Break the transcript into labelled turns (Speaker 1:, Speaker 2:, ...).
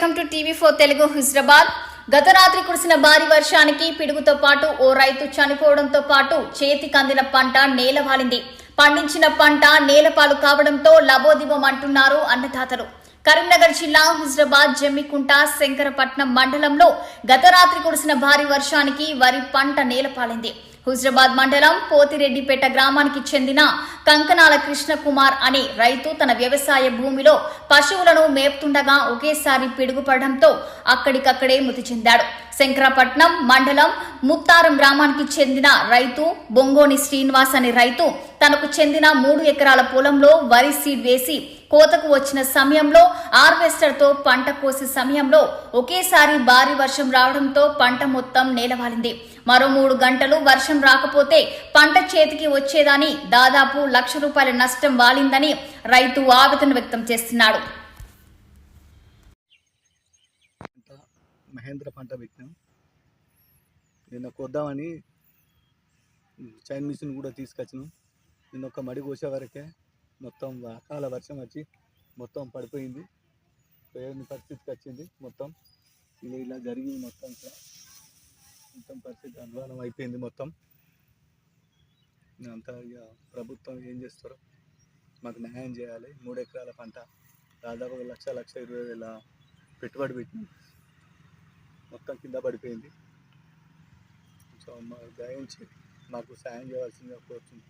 Speaker 1: Four Telugu Huzurabad. గత రాత్రి కురిసిన భారీ వర్షానికి పిడుగుతో పాటు ఓ రైతు చనిపోవడంతో పాటు చేతికి అందిన పంట నేలవాలింది పండించిన పంట నేలపాలు కావడంతో లబోదిబం అంటున్నారు అన్నదాతలు. కరీంనగర్ జిల్లా హుజరాబాద్ జమ్మికుంట శంకరపట్నం మండలంలో గత రాత్రి కురిసిన భారీ వర్షానికి వరి పంట నేలపాలింది హుజరాబాద్ మండలం పోతిరెడ్డిపేట గ్రామానికి చెందిన కంకనాల కృష్ణకుమార్ అనే రైతు తన వ్యవసాయ భూమిలో పశువులను మేపుతుండగా ఒకేసారి పిడుగుపడడంతో అక్కడికక్కడే మృతి చెందాడు. శంకరపట్నం మండలం ముత్తారం గ్రామానికి చెందిన రైతు బొంగోని శ్రీనివాస్ అనే రైతు తనకు చెందిన మూడు ఎకరాల పొలంలో వరి సీడ్ వేసి కోతకు వచ్చిన సమయంలో హార్వెస్టర్తో పంట కోసే సమయంలో ఒకేసారి భారీ వర్షం రావడంతో పంట మొత్తం నేలవాలింది. మరో మూడు గంటలు వర్షం రాకపోతే పంట చేతికి వచ్చేదని దాదాపు లక్ష రూపాయల నష్టం వాలిందని రైతు ఆవేదన వ్యక్తం చేస్తున్నాడు.
Speaker 2: మహేంద్ర పంట పెట్టినాం. నిన్న కొద్దామని చైన్ మిషన్ కూడా తీసుకొచ్చినాం. నిన్న ఒక మడి కోసే వరకే మొత్తం అకాల వర్షం వచ్చి మొత్తం పడిపోయింది. పేరు పరిస్థితికి వచ్చింది మొత్తం. ఇది ఇలా జరిగింది మొత్తం ఇట్లా మొత్తం పరిస్థితి అధ్వానం అయిపోయింది మొత్తం. అంతా ఇక ప్రభుత్వం ఏం చేస్తారో మాకు న్యాయం చేయాలి. మూడు ఎకరాల పంట దాదాపు ఒక లక్ష లక్ష ఇరవై వేల పెట్టుబడి పెట్టింది మొత్తం కింద పడిపోయింది. సో మా దయించి మాకు సాయం చేయాల్సిందిగా కోరుతుంది